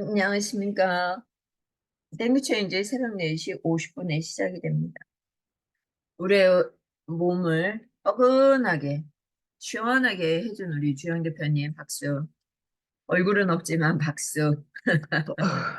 안녕하십니까. 땡큐체인지 새벽 4시 50분에 시작이 됩니다. 우리의 몸을 뻐근하게, 시원하게 해준 우리 주영 대표님 박수. 얼굴은 없지만 박수.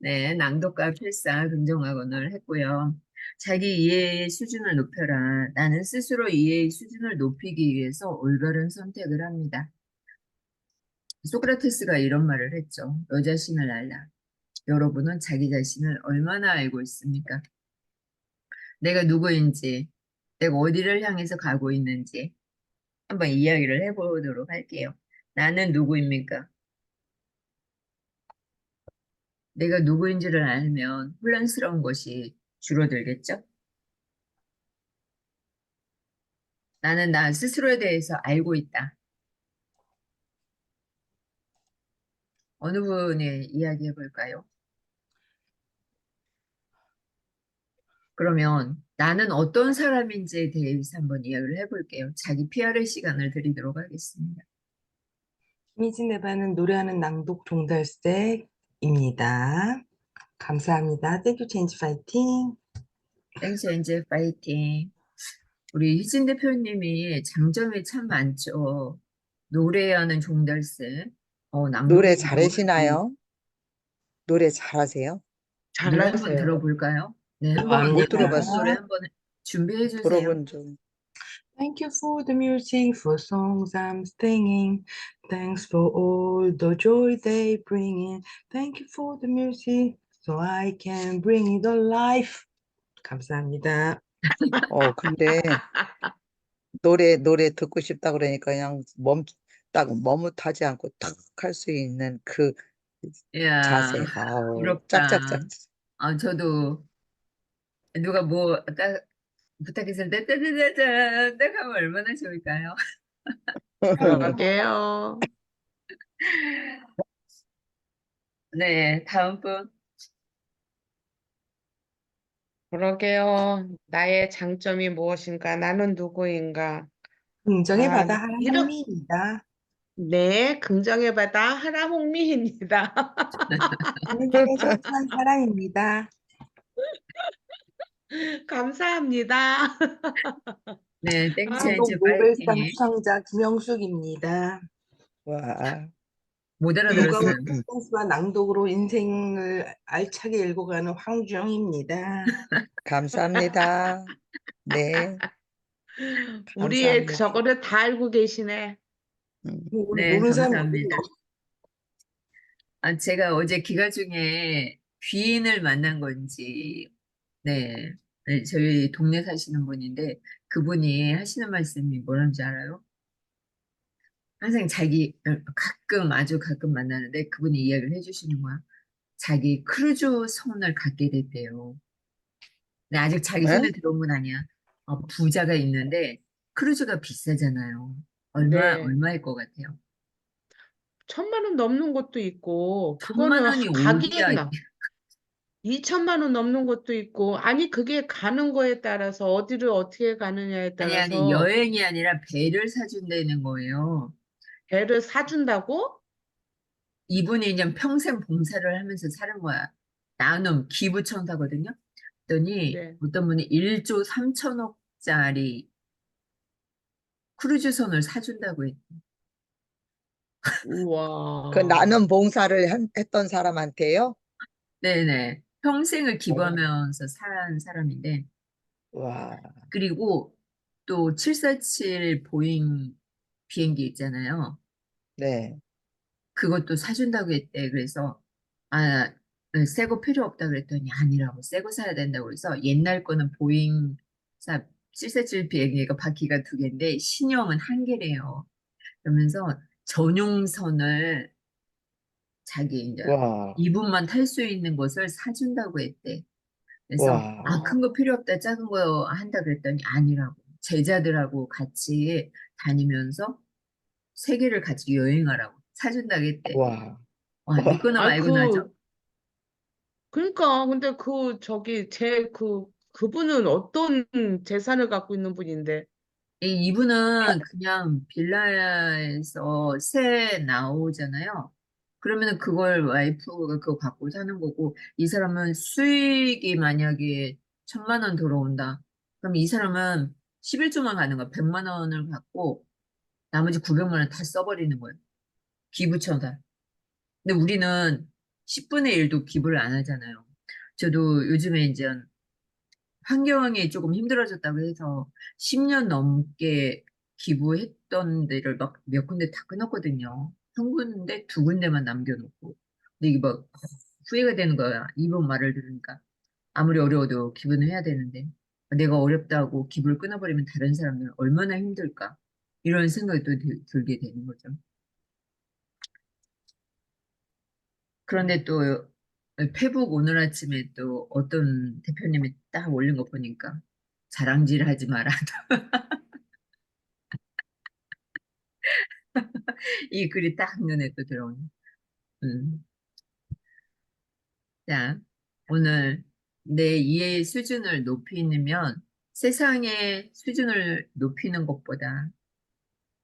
네, 낭독과 필사 긍정학원을 했고요. 자기 이해의 수준을 높여라. 나는 스스로 이해의 수준을 높이기 위해서 올바른 선택을 합니다. 소크라테스가 이런 말을 했죠. 너 자신을 알라. 여러분은 자기 자신을 얼마나 알고 있습니까? 내가 누구인지, 내가 어디를 향해서 가고 있는지 한번 이야기를 해보도록 할게요. 나는 누구입니까? 내가 누구인지를 알면 혼란스러운 것이 줄어들겠죠? 나는 나 스스로에 대해서 알고 있다. 어느 분이 이야기해 볼까요? 그러면 나는 어떤 사람인지에 대해서 한번 이야기를 해볼게요. 자기 PR의 시간을 드리도록 하겠습니다. 김희진 내반은 노래하는 낭독 종달새입니다. 감사합니다. 땡큐 체인지 파이팅. 땡스 이제 파이팅. 우리 희진 대표님이 장점이 참 많죠. 노래하는 종달새. 어, 낭독도 노래. 잘하시나요? 노래 잘하세요? 노래 한번 들어볼까요? 네, 한번 못 들어봤어요. 노래 한번 준비해 주세요. 들어본 적. Thank you for the music, for songs I'm singing. Thanks for all the joy they bring in. Thank you for the music, so I can bring it alive. 감사합니다. 어, 근데 노래 노래 듣고 싶다 그러니까 그냥 멈 딱 머뭇하지 않고 탁 할 수 있는 그 이야, 자세. 아우, 부럽다. 짝짝짝. 아, 저도 누가 뭐 딱 부탁했을 때 따다다다 딱 하면 얼마나 좋을까요? 그러게요. 네, 다음 분. 그러게요. 나의 장점이 무엇인가? 나는 누구인가? 긍정의 아, 바다 이런- 하나입니다. 네, 긍정의 바다 하나홍미입니다. 나는 내가 소중한 사람입니다. 감사합니다. 네, 한국 노벨상 파이팅. 수상자 김영숙입니다. 와, 못 알아들었어요. 댄스와 낭독으로 인생을 알차게 읽어가는 황주영입니다. 감사합니다. 네. 우리의 감사합니다. 저거를 다 알고 계시네. 음, 네, 모르는 사람 감사합니다. 아, 제가 어제 기가 중에 귀인을 만난 건지, 네, 네, 저희 동네 사시는 분인데, 그분이 하시는 말씀이 뭐라는지 알아요? 항상 자기, 어, 가끔, 아주 가끔 만나는데, 그분이 이야기를 해주시는 거야. 자기 크루즈 선을 갖게 됐대요. 근데 아직 자기 네? 손에 들어온 건 아니야. 어, 부자가 있는데, 크루즈가 비싸잖아요. 얼마, 네. 얼마일 것 같아요? 천만 원 넘는 것도 있고, 천만 그거는 가격이 어디야? 나. 2천만 원 넘는 것도 있고, 아니, 그게 가는 거에 따라서 어디를 어떻게 가느냐에 아니, 아니, 따라서 여행이 아니라 배를 사준다는 거예요. 배를 사준다고? 이분이 이제 평생 봉사를 하면서 사는 거야. 나눔, 기부천사거든요. 그랬더니 네. 어떤 분이 1조 3천억짜리 크루즈선을 사준다고 했 우와. 그 나는 봉사를 한- 했던 사람한테요? 네네. 평생을 기부하면서 산 사람인데, 와, 그리고 또 747 보잉 비행기 있잖아요. 네. 그것도 사준다고 했대. 그래서 아, 새 거 필요 없다 그랬더니 아니라고 새 거 사야 된다고 그래서 옛날 거는 보잉 사 747 비행기가 바퀴가 두 개인데 신형은 한 개래요. 그러면서 전용선을 자기 이제 와, 이분만 탈 수 있는 것을 사준다고 했대. 그래서 와. 아, 큰 거 필요 없다, 작은 거 한다 그랬더니 아니라고. 제자들하고 같이 다니면서 세계를 같이 여행하라고 사준다고 했대. 와. 와, 믿거나 아, 말거나 하죠. 그, 그러니까, 근데 그, 저기, 제, 그, 그분은 어떤 재산을 갖고 있는 분인데, 이- 이분은 그냥 빌라에서 새 나오잖아요. 그러면은 그걸 와이프가 그거 갖고 사는 거고, 이 사람은 수익이 만약에 천만 원 들어온다. 그럼 이 사람은 11조만 가는 거야. 100만 원을 갖고 나머지 900만 원 다 써버리는 거예요. 기부처다. 근데 우리는 10분의 1도 기부를 안 하잖아요. 저도 요즘에 이제 환경이 조금 힘들어졌다고 해서 10년 넘게 기부했던 데를 막 몇 군데 다 끊었거든요. 한 군데, 두 군데만 남겨놓고. 근데 이게 막 후회가 되는 거야. 이번 말을 들으니까. 아무리 어려워도 기부는 해야 되는데. 내가 어렵다고 기부를 끊어버리면 다른 사람들은 얼마나 힘들까. 이런 생각이 또 들- 들게 되는 거죠. 그런데 또 페북 오늘 아침에 또 어떤 대표님이 딱 올린 거 보니까 자랑질 하지 마라. 이 글이 딱 눈에 또 들어오네. 음. 자, 오늘 내 이해의 수준을 높이면 세상의 수준을 높이는 것보다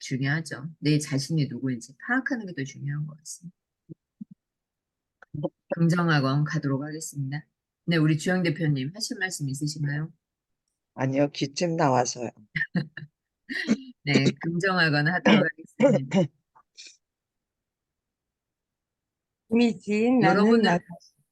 중요하죠. 내 자신이 누구인지 파악하는 게 더 중요한 것 같습니다. 긍정학원 가도록 하겠습니다. 네, 우리 주영 대표님 하실 말씀 있으신가요? 아니요, 기침 나와서요. 네, 긍정학원 하도록 하겠습니다. 이미진 나는 여러분은- 나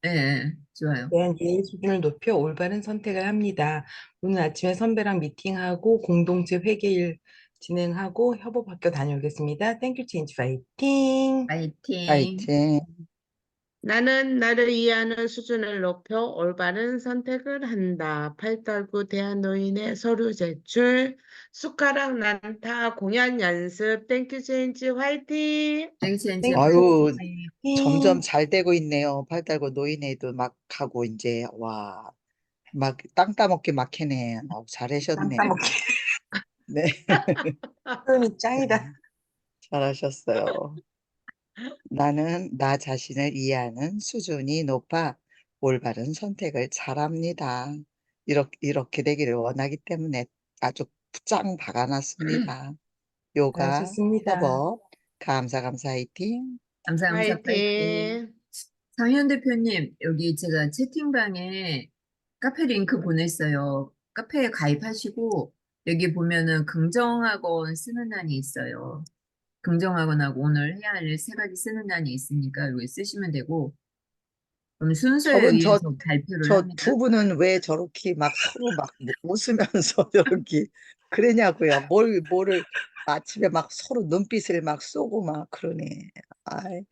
네, 좋아요. 대한 이해의 수준을 높여 올바른 선택을 합니다. 오늘 아침에 선배랑 미팅하고 공동체 회계일 진행하고 협업 학교 다녀오겠습니다. 땡큐 체인지 파이팅! 파이팅. 파이팅. 나는 나를 이해하는 수준을 높여 올바른 선택을 한다. 팔달구 대한노인의 서류 제출, 숟가락 난타, 공연 연습, 땡큐 체인지 화이팅! 땡큐 체인지. 아유! 점점 잘 되고 있네요. 팔달고 노인애도 막 하고 이제 와, 막 땅 따먹기 막 해네. 아우, 잘하셨네. 네, 짱이다. 잘하셨어요. 나는 나 자신을 이해하는 수준이 높아 올바른 선택을 잘합니다. 이렇게, 이렇게 되기를 원하기 때문에 아주 짱 박아놨습니다. 요가, 잘하셨습니다. 협업, 감사, 감사, 화이팅. 감사, 감사, 파이팅. 화이팅! 상현 대표님, 여기 제가 채팅방에 카페 링크 보냈어요. 카페에 가입하시고, 여기 보면은 긍정학원 쓰는 난이 있어요. 긍정학원하고 오늘 해야 할세 가지 쓰는 난이 있으니까 여기 쓰시면 되고, 그럼 순서에 저분 저- 의해서 발표를 저 합니다. 두 분은 왜 저렇게 막 서로 막 웃으면서 저렇게 그러냐고요. 뭘, 뭐를 아침에 막 서로 눈빛을 막 쏘고 막 그러네. 아이,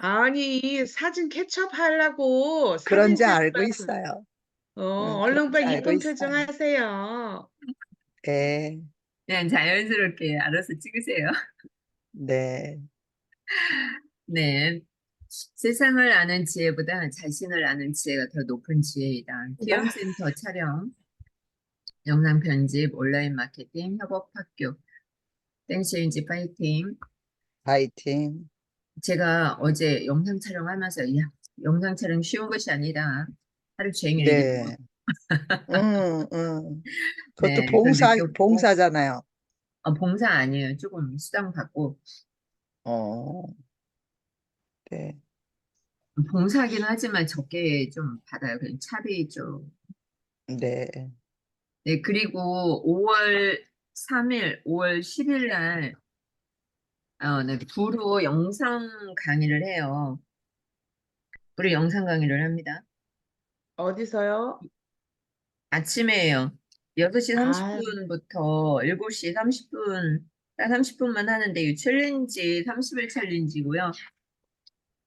아니, 사진 캐첩 하려고 사진 그런지 알고. 있어요. 어, 응, 얼른 빨리 알고 이쁜 표정 있어요. 하세요. 네, 그냥 자연스럽게 알아서 찍으세요. 네. 네. 세상을 아는 지혜보다 자신을 아는 지혜가 더 높은 지혜이다. 기영센터 촬영, 영상 편집, 온라인 마케팅, 협업 학교, 땡시인지 파이팅. 파이팅. 제가 어제 영상 촬영하면서, 야, 영상 촬영 쉬운 것이 아니다. 하루 종일 네. 응, 응. 그것도 네, 봉사. 봉사잖아요. 어, 봉사 아니에요. 조금 수당 받고. 어. 네. 봉사하긴 하지만 적게 좀 받아요. 그냥 차비 좀. 네. 네, 그리고 5월 3일, 5월 10일 날, 어, 네, 부로 영상 강의를 해요. 부로 영상 강의를 합니다. 어디서요? 아침에요. 6시 아. 30분부터 7시 30분, 딱 30분만 하는데, 이 챌린지 30일 챌린지고요.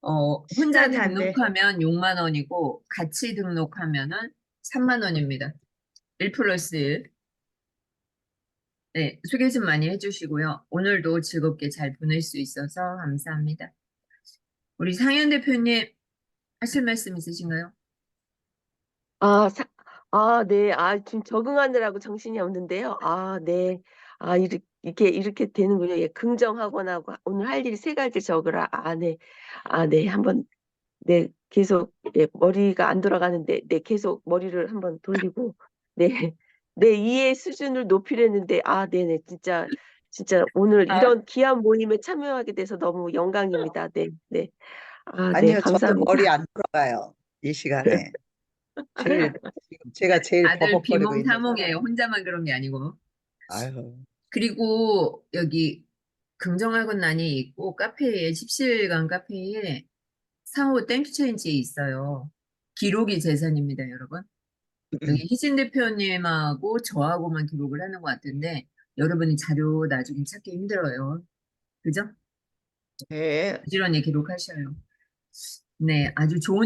어, 혼자 시간이 안 돼. 등록하면 6만 원이고, 같이 등록하면은 3만 원입니다. 1 플러스 1. 네, 소개 좀 많이 해주시고요. 오늘도 즐겁게 잘 보낼 수 있어서 감사합니다. 우리 상현 대표님 하실 말씀 있으신가요? 아, 사, 아, 네. 아, 지금 적응하느라고 정신이 없는데요. 아, 네. 아, 이렇게, 이렇게, 이렇게 되는군요. 예, 긍정학원하고 오늘 할일세 가지 적으라. 아, 네. 아, 네. 한번, 네. 계속, 예, 머리가 안 돌아가는데, 네. 계속 머리를 한번 돌리고, 네. 네. 이해 수준을 높이려는데, 아, 네네. 진짜 진짜 오늘 아. 이런 귀한 모임에 참여하게 돼서 너무 영광입니다. 네, 네. 아, 네, 아니요, 저도 감사합니다. 머리 안 돌아가요. 이 시간에. 제일, 지금 제가 제일 다들 버벅거리고 있는 비몽사몽이에요. 혼자만 그런 게 아니고. 아유, 그리고 여기 긍정학원 난이 있고 카페에 17강 카페에 상호 땡큐 체인지 있어요. 기록이 재산입니다, 여러분. 여기 희진 대표님하고 저하고만 기록을 하는 것 같은데 여러분이 자료 나중에 찾기 힘들어요. 그죠? 네. 부지런히 기록하셔요. 네, 아주 좋은